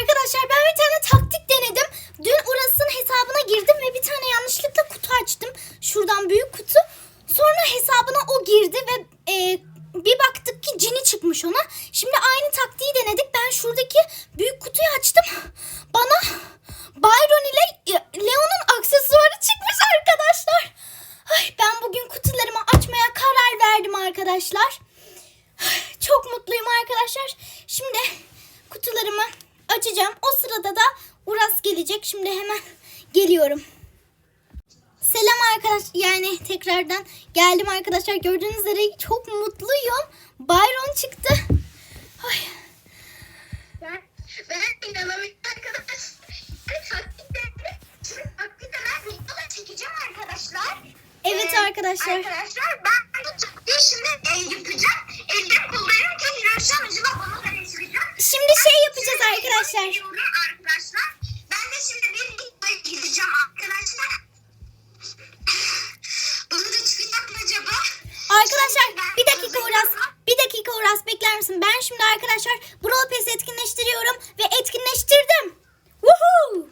Arkadaşlar ben bir tane taktik denedim. Dün Uras'ın hesabına girdim ve bir tane yanlışlıkla kutu açtım. Şuradan büyük kutu. Sonra hesabına o girdi ve e, bir baktık ki cini çıkmış ona. Şimdi aynı taktiği denedik. Ben şuradaki büyük kutuyu açtım. Bana Byron ile e, Leon'un aksesuarı çıkmış arkadaşlar. Ay, ben bugün kutularımı açmaya karar verdim arkadaşlar. Çok mutluyum arkadaşlar. Şimdi kutularımı açacağım. O sırada da Uras gelecek. Şimdi hemen geliyorum. Selam arkadaş yani tekrardan geldim arkadaşlar. Gördüğünüz üzere çok mutluyum. Byron çıktı. Ay, Ben, ben inanamıyorum arkadaşlar. Taktikte ben videoda çekeceğim arkadaşlar. Evet Ee, arkadaşlar. Arkadaşlar ben bu taktiği şimdi e, yapacağım. Ellerim kollarım tekrar şu an acaba arkadaşlar. Arkadaşlar ben de şimdi bir videoya gireceğim arkadaşlar. Bana da çıkacak mı acaba? Arkadaşlar bir dakika Uras. Bir dakika Uras bekler misin? Ben şimdi arkadaşlar Brawl Pass etkinleştiriyorum ve etkinleştirdim. Woohoo!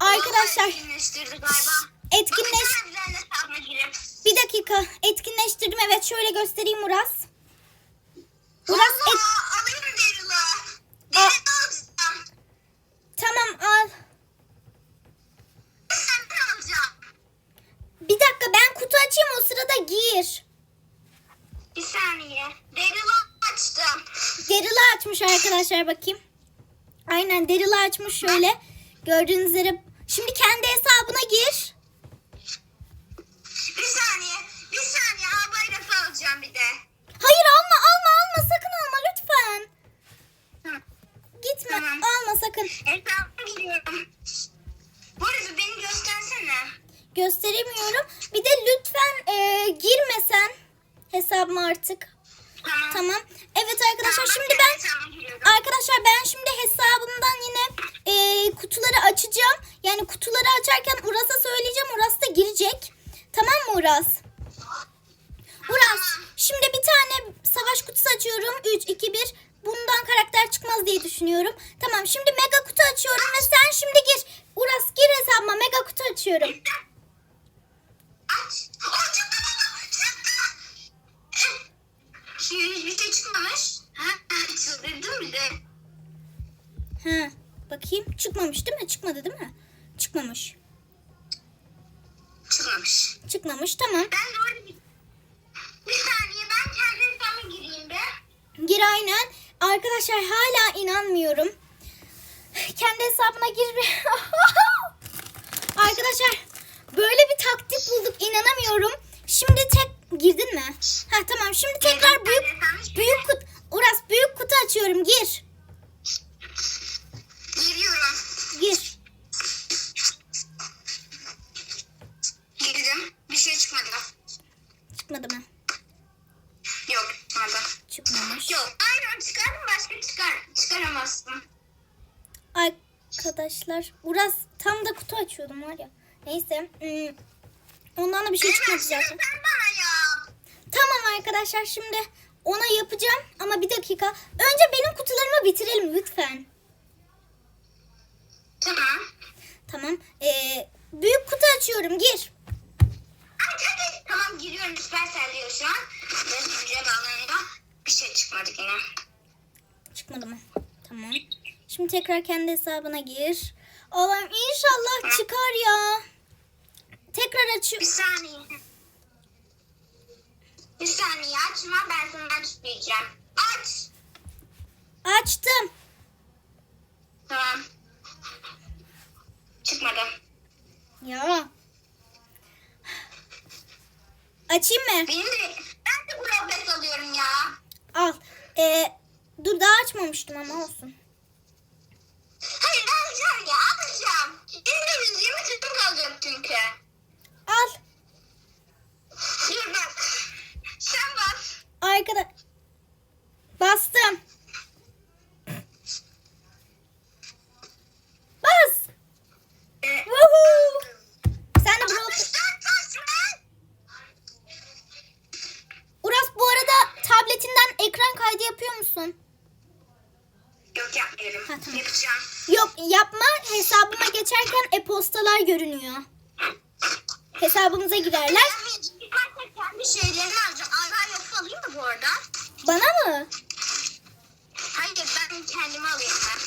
Arkadaşlar Etkinleştirdi galiba. etkinleş Bakın ben de hesabına girip. bir dakika etkinleştirdim evet şöyle göstereyim Uras. Uras et, Valla alayım Daryl'ı. Aa. Daryl alacağım. tamam al. Sen ne alacağım? Bir dakika ben kutu açayım o sırada gir. Bir saniye. Daryl'ı açtım. Daryl'ı açmış arkadaşlar bakayım. Aynen Daryl'ı açmış şöyle. Gördüğünüz üzere. Şimdi kendi hesabına gir. Bir saniye. Bir saniye. Ha bayrak alacağım bir de. Hayır alma alma alma sakın alma lütfen. Hı. Gitme Tamam. alma sakın. Hesabıma giriyorum. Bu arada beni göstersene. Gösteremiyorum. Bir de lütfen e, girmesen hesabıma artık. Tamam. Tamam. Evet arkadaşlar şimdi ben arkadaşlar ben şimdi hesabımdan yine e, kutuları açacağım. Yani kutuları açarken Uras'a söyleyeceğim. Uras da girecek. Tamam mı Uras? Uras şimdi bir tane savaş kutusu açıyorum. 3, 2, 1. Bundan karakter çıkmaz diye düşünüyorum. Tamam şimdi mega kutu açıyorum ve sen şimdi gir. Uras gir hesabıma mega kutu açıyorum. Aç. Aa, çıktı baba. Çıktı. Eh, Şimdi hiçbir şey çıkmamış. Ha, çıldırdım bir de. Ha, bakayım çıkmamış değil mi? Çıkmadı değil mi? Çıkmamış. Çıkmamış. Çıkmamış tamam. Ben doğru bir... Saniye ben kendi hesabıma gireyim be. Gir aynen. Arkadaşlar hala inanmıyorum. Kendi hesabına gir. Arkadaşlar böyle bir taktik bulduk inanamıyorum. Şimdi tek girdin mi? Ha tamam şimdi tekrar büyük büyük kut Uras büyük kutu açıyorum gir. Giriyorum. Gir. Girdim. Bir şey çıkmadı. Çıkmadı mı? Yok çıkmadı. Çıkmamış. Yok. Aynen çıkardın başka çıkar. Çıkaramazsın. Arkadaşlar Uras tam da kutu açıyordum var ya. Neyse. hmm, Ondan da bir şey çıkmadı zaten. Tamam arkadaşlar şimdi ona yapacağım ama bir dakika. Önce benim kutularımı bitirelim lütfen. Tamam. Tamam. Ee, büyük kutu açıyorum gir. Hadi hadi. Tamam giriyorum. Süpersel diyor şu an. Ve sunucuya bağlanıyor. Bir şey çıkmadı yine. Çıkmadı mı? Tamam. Şimdi tekrar kendi hesabına gir. Allah'ım inşallah çıkar ya. Tekrar Bir açıyorum. saniye. Bir saniye açma ben sana aç diyeceğim. Aç. Açtım. Tamam. Çıkmadı. Ya. Açayım mı? Benim de ben de Brawl alıyorum ya. Al. Ee, dur daha açmamıştım ama olsun. Hayır alacağım ya alacağım. Benim de 120 tıkım kalacak çünkü. Al. Bak. Sen bas. Arkada. Bastım. Bas. Ee, Woohoo. Sen de Brawl 64 taş mı? Uras bu arada tabletinden ekran kaydı yapıyor musun? Yok yapmıyorum. Ha, tamam. Yapacağım. Yok yapma hesabıma geçerken e-postalar görünüyor. Hesabımıza girerler. Bir kendi şeylerini alacağım. Ay ben yoksa alayım mı bu arada? Bana mı? Hayır ben kendime alayım ben.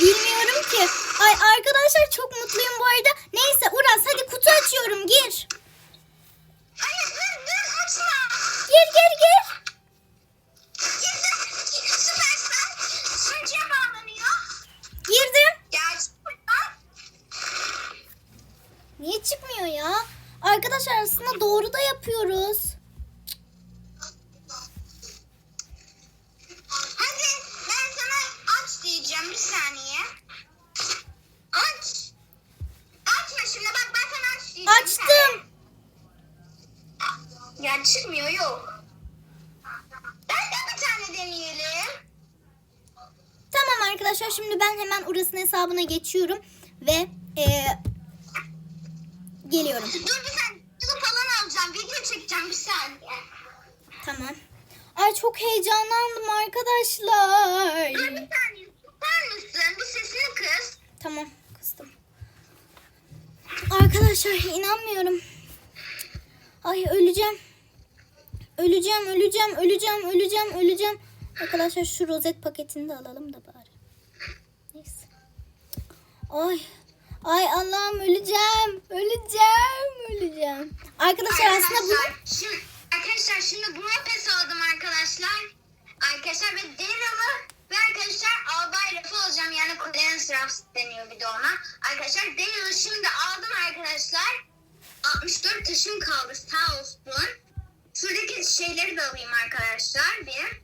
Bilmiyorum ki. Ay arkadaşlar çok mutluyum bu arada. Neyse Uras hadi kutu açıyorum gir. Hayır dur dur açma. Gir gir gir. Çıkmıyor ya? Arkadaşlar aslında doğru da yapıyoruz. Hadi ben sana aç diyeceğim bir saniye. Aç. Açma şimdi bak ben sana aç diyeceğim. Açtım. saniye. Ya çıkmıyor yok. Ben de bir tane deneyelim. Tamam arkadaşlar şimdi ben hemen Uras'ın hesabına geçiyorum. Ve eee, geliyorum. Dur bir saniye. Falan alacağım. Video çekeceğim bir saniye. Tamam. Ay çok heyecanlandım arkadaşlar. Dur bir saniye. Susar mısın? Bir sesini kız. Tamam kıstım. Arkadaşlar inanmıyorum. Ay öleceğim. Öleceğim, öleceğim, öleceğim, öleceğim, öleceğim. Arkadaşlar şu rozet paketini de alalım da bari. Neyse. Ay. Ay Allah'ım öleceğim. Öleceğim, öleceğim. Arkadaşlar aslında bu Şimdi, arkadaşlar şimdi buna pes aldım arkadaşlar. Arkadaşlar ve Daryl'ı ve arkadaşlar albay rafı alacağım. Yani Clarence Ruffs deniyor bir de ona. Arkadaşlar Daryl'ı şimdi aldım arkadaşlar. 64 taşım kaldı sağ olsun. Şuradaki şeyleri de alayım arkadaşlar bir.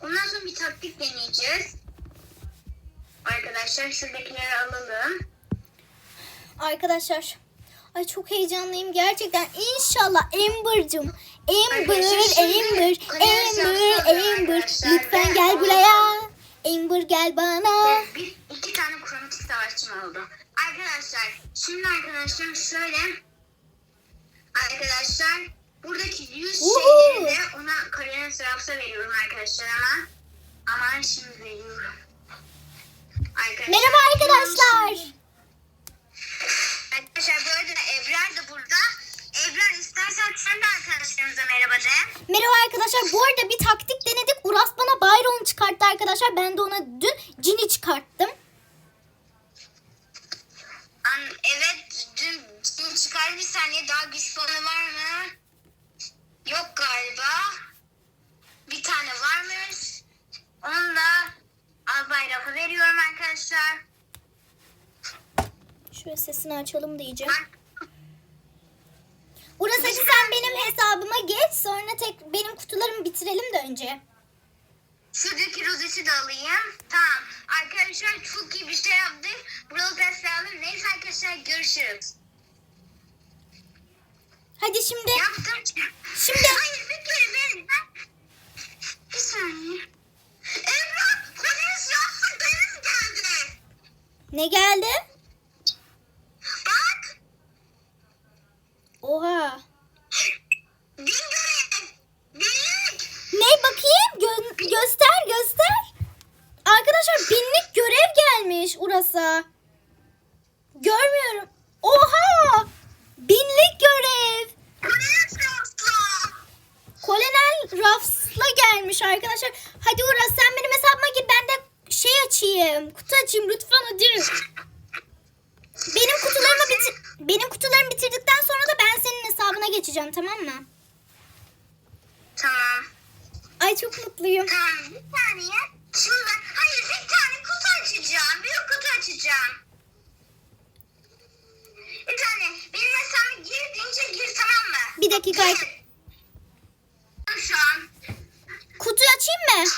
Ondan sonra bir taktik deneyeceğiz. Arkadaşlar şuradakileri alalım. Arkadaşlar ay çok heyecanlıyım gerçekten. İnşallah Amber'cım. Amber, şimdi Amber, Amber, Amber. Lütfen gel buraya. Amber gel bana. Bir, iki tane kromatik savaşçım oldu. Arkadaşlar şimdi arkadaşlar şöyle arkadaşlar buradaki yüz şeyleri de ona kariyerin sırapsa veriyorum arkadaşlar ama aman şimdi veriyorum. Arkadaşlar, Merhaba arkadaşlar. Arkadaşlar bu arada Ebrar da burada. Ebrar istersen sen de arkadaşlarımıza merhaba de. Merhaba arkadaşlar. Bu arada bir taktik denedik. Uras bana Byron çıkarttı arkadaşlar. Ben de ona dün Cini çıkarttım. An evet dün, dün çıkar bir saniye daha güçlü olanı var mı? Yok galiba. Bir tane varmış. Onu da albay rafa veriyorum arkadaşlar. Şöyle sesini açalım diyeceğim. Hadi sen benim hesabıma geç. Sonra tek benim kutularımı bitirelim de önce. şuradaki rozeti de alayım. Tamam. Arkadaşlar çok iyi bir şey yaptık. Brawl Pass'le alın. Neyse arkadaşlar görüşürüz. Hadi şimdi Yaptım. Şimdi- Hayır bir kere. Ben... Bir saniye. Emrah polis yapsın deniz geldi. ne geldi? Bak. Oha. Ne bakayım? Gö- göster göster. Arkadaşlar binlik görev gelmiş Uras'a. Görmüyorum. Oha! Binlik görev. Kolonel Ruffs'la gelmiş arkadaşlar. Hadi Uras sen benim hesabıma gir ben de şey açayım. Kutu açayım lütfen hadi. Benim kutularımı bitir benim kutularımı bitirdikten sonra da ben senin hesabına geçeceğim tamam mı? Tamam. Ay çok mutluyum. Tamam bir saniye. Şimdi ben hayır bir tane kutu açacağım. Büyük kutu açacağım. Bir tane. Benim hesabıma gir deyince gir tamam mı? Bir dakika. Gir. Şu an. Kutuyu açayım mı?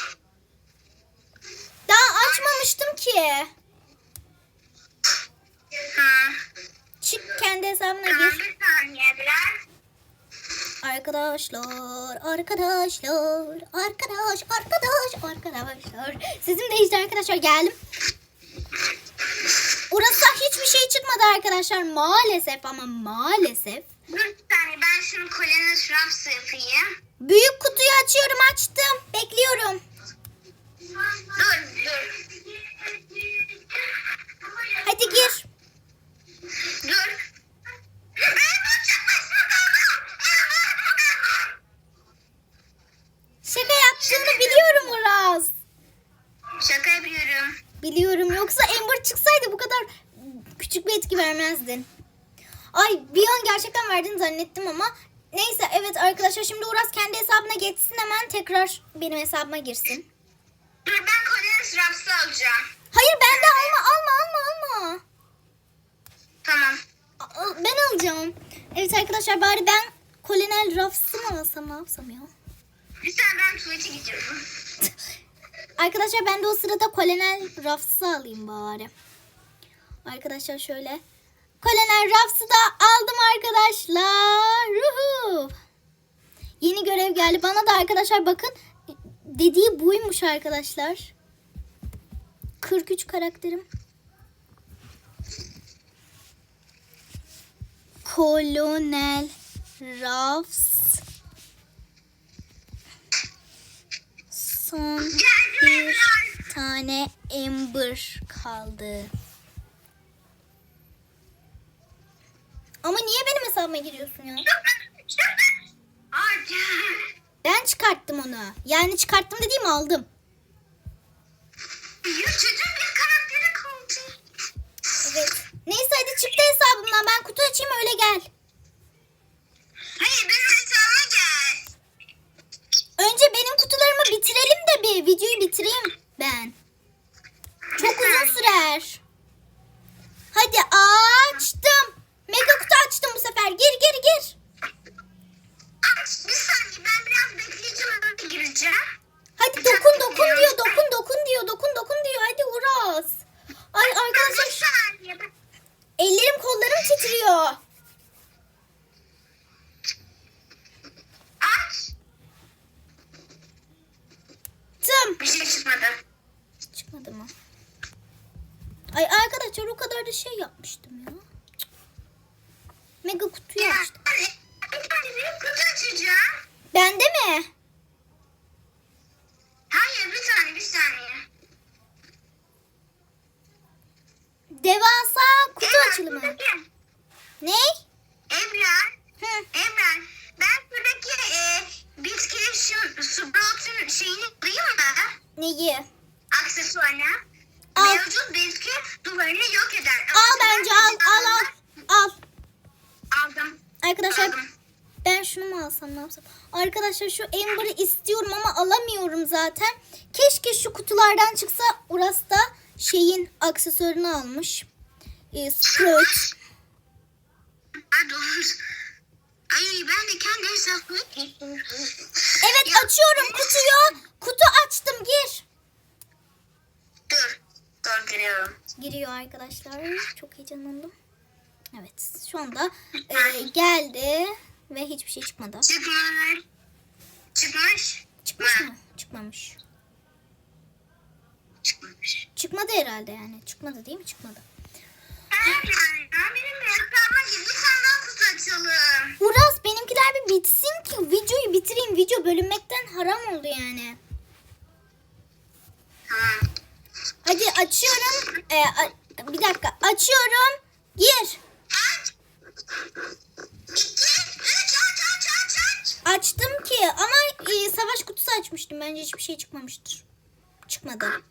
Daha açmamıştım ki. Ha. Çık kendi hesabına gir. bir saniye biraz. Arkadaşlar, arkadaşlar, arkadaş, arkadaş, arkadaşlar. Sizin de işte arkadaşlar geldim. Orası hiçbir şey çıkmadı arkadaşlar maalesef ama maalesef. Dur tane ben şunu kolene şurapsı yapayım. Büyük kutuyu açıyorum açtım. Bekliyorum. Dur dur. Hadi gir. Dur Biliyorum yoksa Amber çıksaydı bu kadar küçük bir etki vermezdin. Ay bir an gerçekten verdin zannettim ama neyse evet arkadaşlar şimdi Uras kendi hesabına geçsin hemen tekrar benim hesabıma girsin. Dur ben Collins Raps'ı alacağım. Hayır bende alma alma alma alma. Tamam. Ben alacağım. Evet arkadaşlar bari ben Kolonel Ruffs'ı mı alsam ne yapsam ya? Sen ben tuvalete gidiyorum. Arkadaşlar ben de o sırada Kolonel Ruffs'ı alayım bari. Arkadaşlar şöyle. Kolonel Ruffs'ı da aldım arkadaşlar. Ruhu. Yeni görev geldi. Bana da arkadaşlar bakın. Dediği buymuş arkadaşlar. 43 karakterim. Kolonel Ruffs. Son bir tane Ember kaldı. Ama niye benim hesabıma giriyorsun ya? Ben çıkarttım onu. Yani çıkarttım dediğim aldım. Ya çocuğun bir karakteri kaldı. Evet. Neyse hadi çıktı hesabımdan. Ben kutu açayım öyle gel. Hayır gel. Önce benim kutularımı bitirelim de bir videoyu bitireyim ben. Çok uzun sürer. Hadi açtım. Mega kutu açtım bu sefer. Gir gir gir. Aç bir saniye ben biraz bekleyeceğim öyle gireceğim. Hadi dokun dokun diyor. Dokun dokun diyor. Dokun dokun diyor. Hadi Uras. Ay Bir arkadaşlar ellerim kollarım titriyor. Aç. Tım. Bir şey çıkmadı. Çıkmadı mı? Ay arkadaşlar o kadar da şey yapmıştım ya. Cık. Mega kutuyu Ya, açtım. Bir tane büyük kutu açacağım. Bende mi? Hayır bir saniye bir saniye. Devasa kutu Emrah, açılımı. buradaki- Ne? Emrah. Hı. Emrah. Ben buradaki e, bitki şu Sprout'un şeyini alayım mı? Neyi? Aksesuarını. Al. Mevcut bitki duvarını yok eder. Ama Al ben bence al al al. Al. Aldım. Arkadaşlar Aldım. ben şunu mu alsam ne yapsam? Arkadaşlar şu Amber'ı istiyorum ama alamıyorum zaten. Keşke şu kutulardan çıksa Uras da şeyin aksesuarını almış. Ee, Sprout. Ay ben de kendi hesabımı Evet Ya, açıyorum kutuyu. Kutu açtım gir. Dur. Dur giriyorum. Giriyor arkadaşlar. Çok heyecanlandım. Evet şu anda e, geldi ve hiçbir şey çıkmadı. Çıkmış. Çıkmış Hı. mı? Çıkmamış. Çıkmamış. Çıkmadı herhalde yani. Çıkmadı değil mi? Çıkmadı. Uras benimkiler bir bitsin ki videoyu bitireyim. Video bölünmekten haram oldu yani. Tamam. Hadi açıyorum. Ee, bir dakika açıyorum. Gir. Aç. Açtım ki ama e, savaş kutusu açmıştım. Bence hiçbir şey çıkmamıştır. Çıkmadı.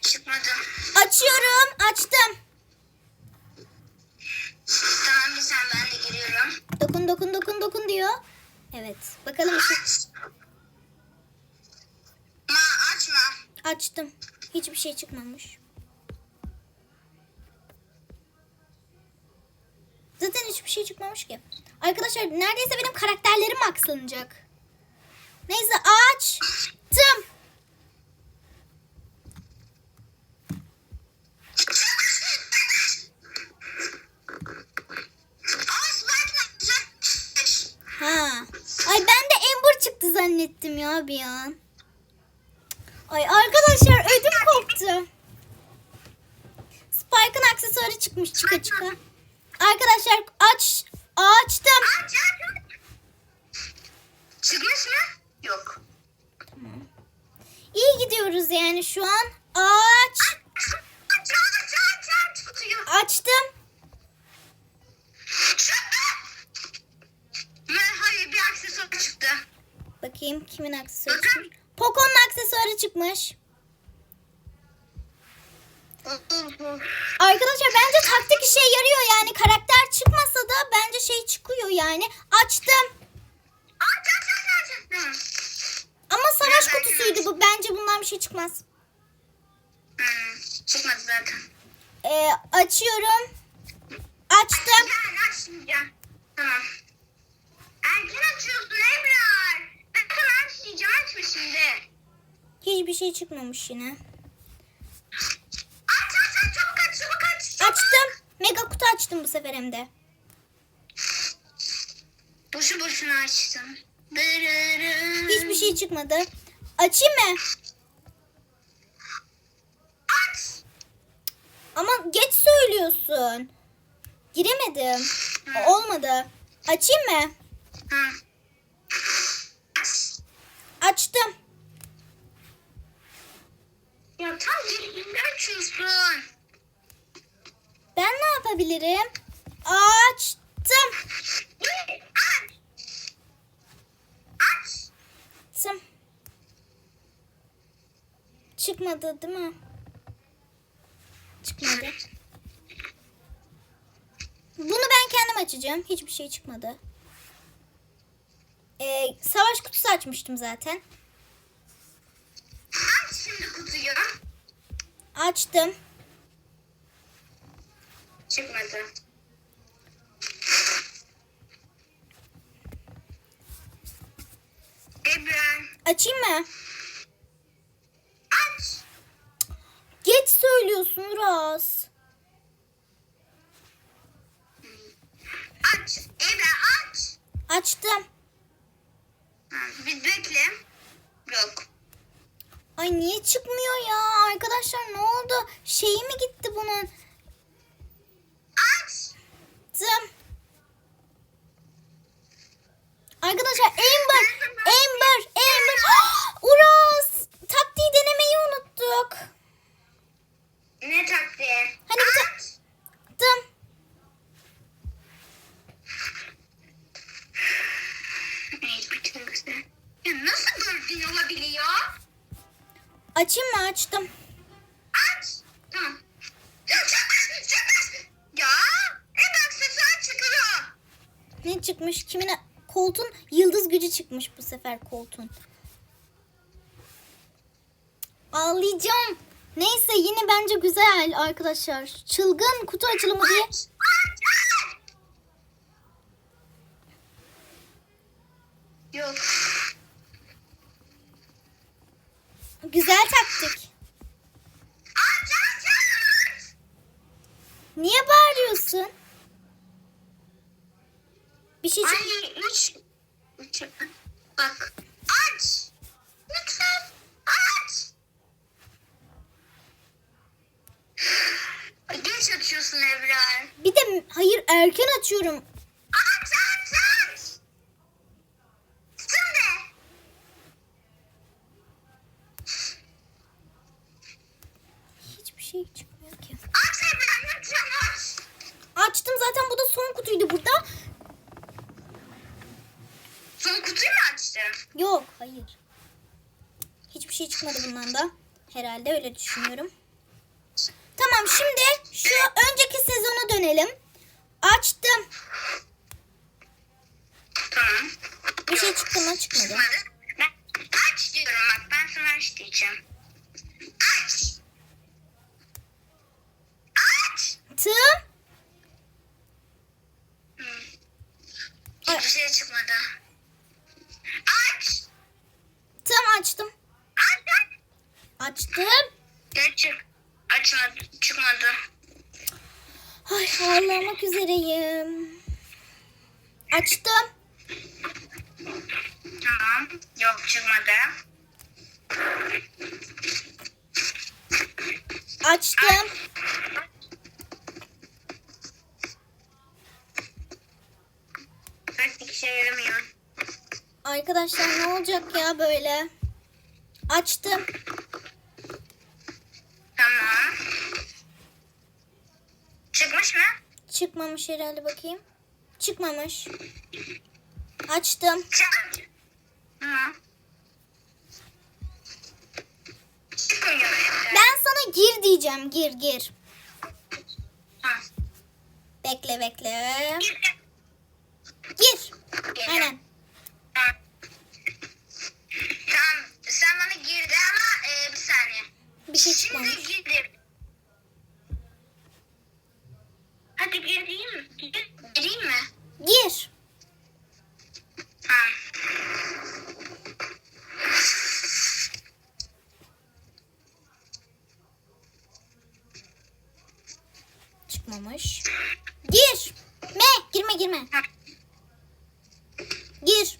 Çıkmadı. Açıyorum. Açtım. Tamam bir sen ben de giriyorum. Dokun dokun dokun dokun diyor. Evet. Bakalım bir şey. Aç. Ma açma. Açtım. Hiçbir şey çıkmamış. Zaten hiçbir şey çıkmamış ki. Arkadaşlar neredeyse benim karakterlerim aksanacak. Neyse açtım. Ama Spike'la güzel. Ha. Ay ben de Amber çıktı zannettim ya bir an. Ay arkadaşlar ödüm koptu. Spike'ın aksesuarı çıkmış çıka çıka. Arkadaşlar aç açtım. Aç, aç, aç. Çıkmış mı? Yok. Tamam. İyi gidiyoruz yani şu an. Aç. Aç, aç, aç, aç, aç kutuyu. Açtım. Çıktı. Ve hayır bir aksesuar çıktı. Bakayım kimin aksesuarı Bakın. çıkmış. Poco'nun aksesuarı çıkmış. of of. Arkadaşlar bence taktik işe yarıyor yani karakter çıkmasa da bence şey çıkıyor yani. Açtım. Aç aç aç aç. Tamam. Ama savaş Biraz kutusuydu bu. Bence bundan bir şey çıkmaz. Hmm, çıkmadı zaten. Ee, açıyorum. Açtım. Gel açmayacağım. Tamam. Erken açıyorsun Ebrar. Ben sana aç diyeceğim açma şimdi. Hiçbir şey çıkmamış yine. Aç aç aç çabuk aç çabuk aç. çabuk. Açtım. Mega kutu açtım bu sefer hem de. Boşu boşuna açtım. Hiçbir şey çıkmadı. Açayım mı? Aç. Ama geç söylüyorsun. Giremedim. Olmadı. Açayım mı? Açtım. Ya tam girdiğinde açıyorsun. Ben ne yapabilirim? Açtım. Aç. Aç. Açtım. Çıkmadı değil mi? Çıkmadı. Bunu ben kendim açacağım. Hiçbir şey çıkmadı. Ee, savaş kutusu açmıştım zaten. Aç şimdi kutuyu. Açtım. Çıkmadı. Ebrar. Açayım mı? Aç. Geç söylüyorsun Uras. Aç. Ebrar aç. Açtım. Bir bekle. Yok. Ay niye çıkmıyor ya? Arkadaşlar ne oldu? Şeyi mi gitti bunun? Aç. Açtım. Arkadaşlar Amber, Amber, Amber. Uras, taktiği denemeyi unuttuk. Ne taktiği? Hani bir ta- güzel. Ya nasıl gördüğün olabiliyor? Açayım mı? Açtım. Aç. Tamam. Ya çıkmaz, çıkmaz. Ya. E bak sesi çıkıyor. Ne çıkmış? Kimine? Koltuğun yıldız gücü çıkmış bu sefer koltuğun. Ağlayacağım. Neyse yine bence güzel arkadaşlar. Çılgın kutu açılımı diye. Aç, aç, aç. Yok. Güzel taktik. Aç, aç, aç. Niye bağırıyorsun? Bir şey çık. Ay, üç. üç. Bak. Aç. Lütfen. Aç. Geç açıyorsun Ebrar. Bir de hayır erken açıyorum. Aç, aç, aç. Şimdi. Hiçbir şey çıkmıyor ki. Aç Ebrar, lütfen aç. Açtım zaten bu da son kutuydu burada. Son kutuyu mu açtın? Yok hayır. Hiçbir şey çıkmadı bundan da. Herhalde öyle düşünüyorum. Hiçbir şey çıkmadı. Aç. Tım açtım. Aç aç. Açtım. Ya çık. Açmadı. Çıkmadı. Ay ağlamak üzereyim. Açtım. Tamam. Yok çıkmadı. Açtım. Artık işe yaramıyor. Arkadaşlar ne olacak ya böyle? Açtım. Tamam. Çıkmış mı? Çıkmamış herhalde bakayım. Çıkmamış. Açtım. Çık. Çıkmıyor. Ben sana gir diyeceğim. Gir gir. Ha. Bekle bekle. Gir. Gir. Aynen. Tamam sen bana girdi ama e, bir saniye. Bir şey Şimdi çıkmamış. girdim. Hadi gireyim? Gir- Gireyim mi? Gir. Ha. Çıkmamış. Gir. Me. Girme girme. Ha. Gir.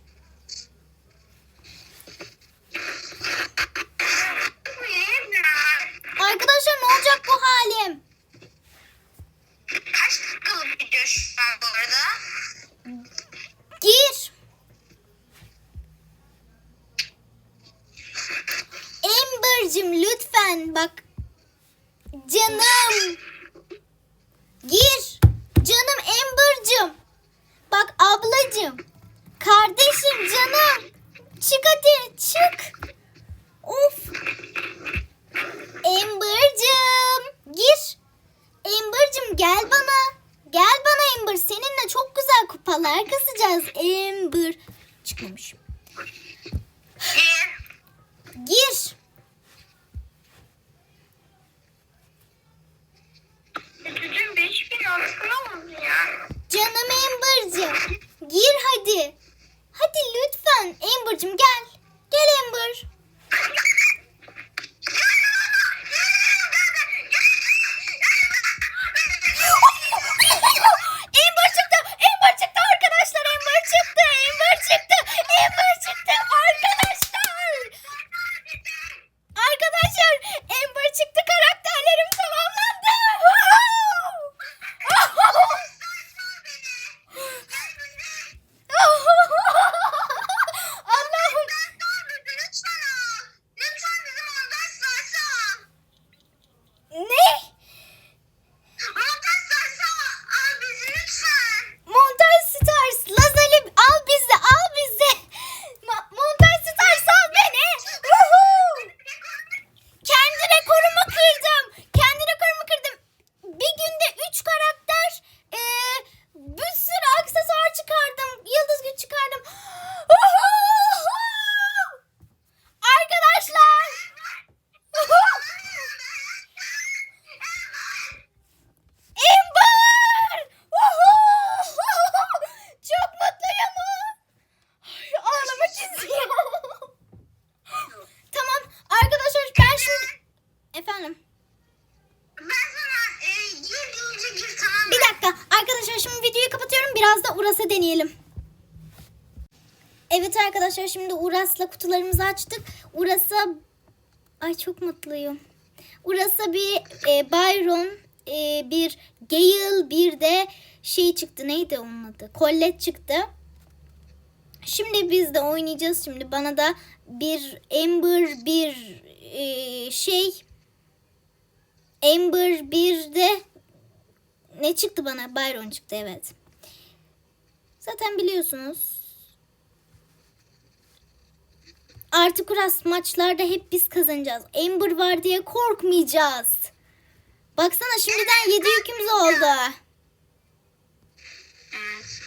Evet arkadaşlar şimdi Uras'la kutularımızı açtık. Uras'a ay çok mutluyum. Uras'a bir e, Byron, e, bir Gale, bir de şey çıktı. Neydi onun adı? Colette çıktı. Şimdi biz de oynayacağız. Şimdi bana da bir Amber, bir e, şey Amber, bir de ne çıktı bana? Byron çıktı evet. Zaten biliyorsunuz. Artık Uras maçlarda hep biz kazanacağız. Amber var diye korkmayacağız. Baksana şimdiden 7 yükümüz oldu. Evet.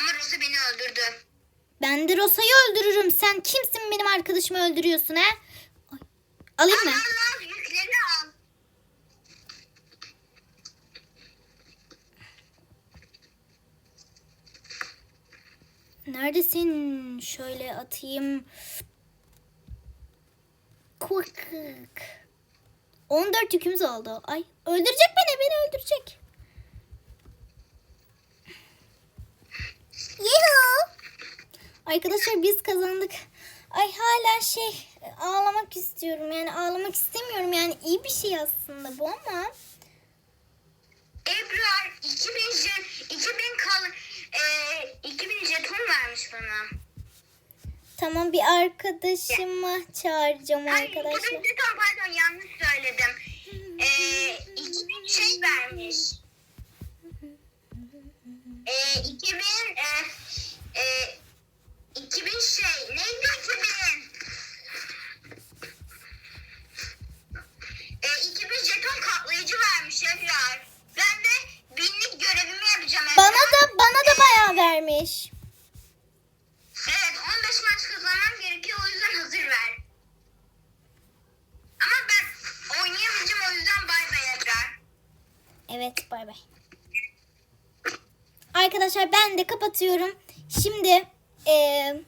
Ama Rosa beni öldürdü. Ben de Rosa'yı öldürürüm. Sen kimsin benim arkadaşımı öldürüyorsun ha? Ay, Alayım mı? Al al yükleri al. Neredesin? Şöyle atayım. Quick. 14 yükümüz oldu. Ay öldürecek beni. Beni öldürecek. Yuhu. Arkadaşlar biz kazandık. Ay hala şey ağlamak istiyorum. Yani ağlamak istemiyorum. Yani iyi bir şey aslında bu ama. Ebrar 2000 jet, 2000 kal, e, 2000 jeton vermiş bana. Tamam bir arkadaşımı çağıracağım Hayır, arkadaşlar. 2000 jeton pardon kapatıyorum. Şimdi eee,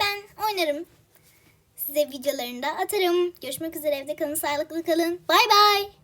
ben oynarım. Size videolarını da atarım. Görüşmek üzere evde kalın, sağlıklı kalın. Bay bay.